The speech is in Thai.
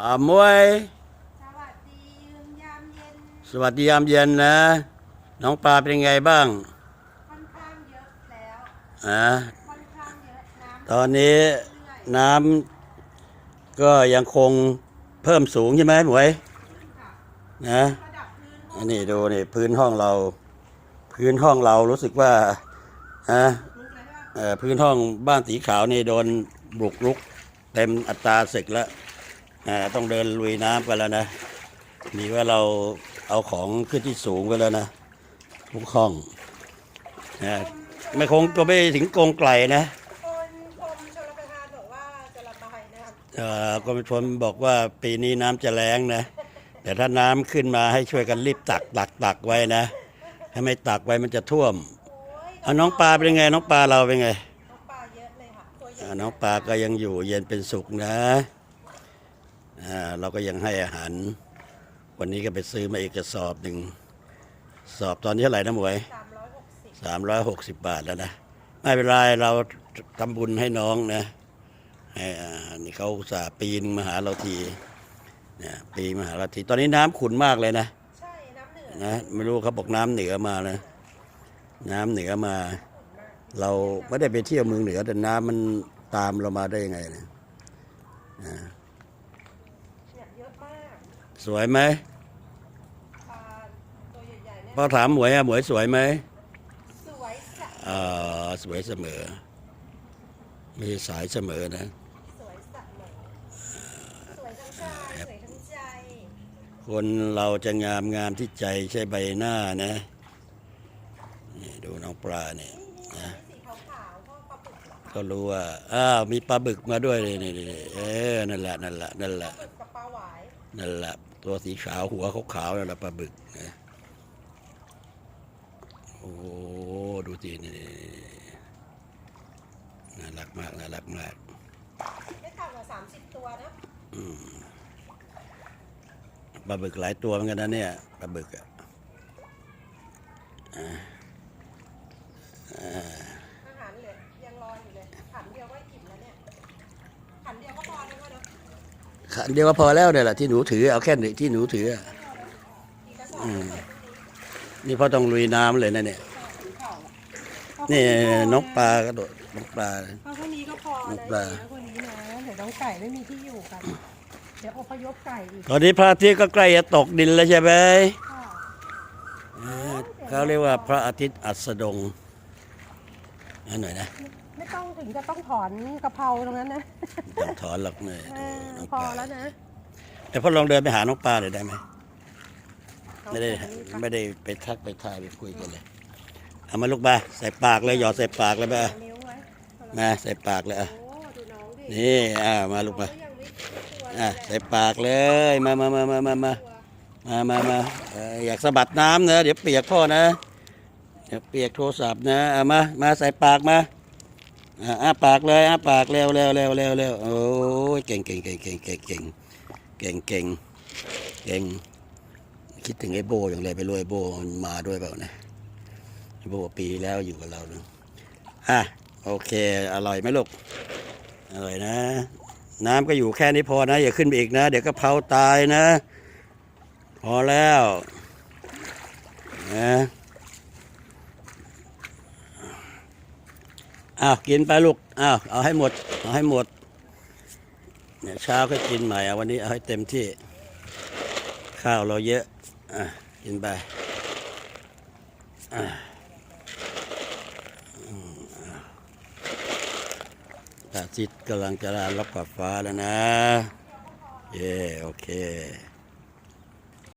อ่ามวยสวัสดียามเย็นสวัสดียามเย็นนะ น้องปลาเป็นไงบ้างค่อนข้างเยอะแล้วอ่าค่อนข้างเยอะน้ำตอนนี้น้ำก็ยังคงเพิ่มสูงใช่ไหมหมวยนะระดับพื้นอันนี้ดูนี่พื้นห้องเรา พื้นห้องเรารู้สึกว่าอะลุกเลยว่าเอ่อพื้นห้องบ้านสีขาวนี่โดนบุกรุก เต็มอัตราศึกแล้ว อ่าต้องเดินลุยน้ำกันแล้วนะนี่ว่าเราเอาของขึ้นที่สูงไปแล้วนะทุกห้องนะไม่คงก็ไม่ถึงกรงไกลนะคนกรมชลประทานบอกว่าจะระบายนะครับเอ่อกรมชลบอกว่าปีนี้น้ำจะแรงนะ แต่ถ้าน้ำขึ้นมาให้ช่วยกันรีบตักตักตักไว้นะถ้าไม่ตักไว้มันจะท่วมโอ้ยเอาน้องปลาเป็นไง น้องปลาเราเป็นไงน้องปลาเยอะเลยค่ะตัวใหญ่อ่าน้องปลาก็ยังอยู่เย็นเป็นสุขนะอ่า เราก็ยังให้อาหาร วันนี้ก็ไปซื้อมาอีกกระสอบหนึ่งสอบตอนนี้เท่าไหร่นะหมวยสามร้อยหกสิบสามร้อยหกสิบบาทแล้วนะ ไม่เป็นไรเราทำบุญให้น้องนะให้อ่านี่เขาอุตส่าห์ปีนมาหาเราทีเนี่ยปีมาหาเราที ตอนนี้น้ำขุ่นมากเลยนะใช่น้ำเหนือนะไม่รู้เขาบอกน้ำเหนือมานะน้ำเหนือมา เราไม่ได้ไปเที่ยวเมืองเหนือแต่น้ำมันตามเรามาได้ยังไงเนะ เนี่ยเยอะ มากสวยไหมปลาตัวใหญ่ๆเนี่ยพอถามหมวยอะหมวยสวยไหมสวยสะอ่าสวยเสมอไม่ใช่สายเสมอนะ สวยสะเลยสวยทั้งกายสวยทั้งใจ คนเราจะงามงามที่ใจใช่ใบหน้านะนี่ดูน้องปลาเนี่ยนะสีขาวๆก็ปลาบึกเหรอคะก็รู้ว่าอ้าวมีปลาบึกมาด้วยนี่นี่นี่เออนั่นแหละนั่นแหละนั่นแหละบึกกับปลาหวาย นั่นแหละตัวสีขาวหัวขาวๆนั่นแหละปลาบึกนะโอ้ดูสินี่น่ารักมากน่ารักมากไม่ต่ำกว่าสามสิบตัวนะปลาบึกหลายตัวเหมือนกันนะเนี่ยปลาบึกอะอาหารเหลือยังรออยู่เลยขันเดียวก็อิ่มแล้วเนี่ยขันเดียวก็พอแล้วเนอะ ขันเดียวก็พอแล้วเนี่ยแหละที่หนูถือเอาแค่ที่หนูถืออะอีกกระสอบก็เปิดพรุ่งนี้นี่พ่อต้องลุยน้ำเลยนะเนี่ยข่าวนี่น้องปลากระโดดน้องปลาเพราะพรุ่งนี้ก็พอลูนะกปลานะพรุ่งนี้นะเดี๋ยวน้องไก่ไม่มีที่อยู่กันเดี๋ยวอพยพไก่อีกตอนนี้พระอาทิตย์ก็ใกล้จะตกดินแล้วใช่ไหมค่ะเออเขาเรียกว่าพระอาทิตย์อัสดงนั่นหน่อยนะ ไม่ต้องถึงจะต้องถอนกระเพราตรงนั้นนะต้องถอนหรอกเนื้อพอแล้วนะแต่พ่อลองเดินไปหาน้องปลาเลยได้ไหมไม่ได้ไม่ได้ไปทักไปทายไปคุยกันเลยเอามาลูกบาใส่ปากเลยหยอดใส่ปากเลยบ้ไว้ามาใส่ปากเลยนี่อ่ามาลูกมาอะใส่ปากเลยมามามามามามา มามาอยากสะบัดน้ำนะ เดี๋ยวเปียกท่อนะ เดี๋ยวเปียกโทรศัพท์นะเอามา มาใส่ปากมา อ้าปากเลยอ้าปากเร็วเร็วเร็วเร็วเร็วโอ้ยเก่งเก่งเก่งเก่งเก่งเก่งเก่งเก่งเก่งคิดถึงไอ้โบอย่างไรไปรวยโบมันมาด้วยเปล่านะไอ้โบปีแล้วอยู่กับเราเนอะอะโอเค อร่อยไหมลูกอร่อยนะ น้ำก็อยู่แค่นี้พอนะ อย่าขึ้นไปอีกนะ เดี๋ยวก็เผาตายนะ พอแล้วนะ อ้าวกินไปลูกอ้าวเอาให้หมด เอาให้หมดเนี่ยเช้าก็กินใหม่อาวันนี้เอาให้เต็มที่ ข้าวเราเยอะอะกินไปอะอืมอะพระอาทิตย์กำลังจะลารับขอบฟ้าแล้วนะ เย่โอเค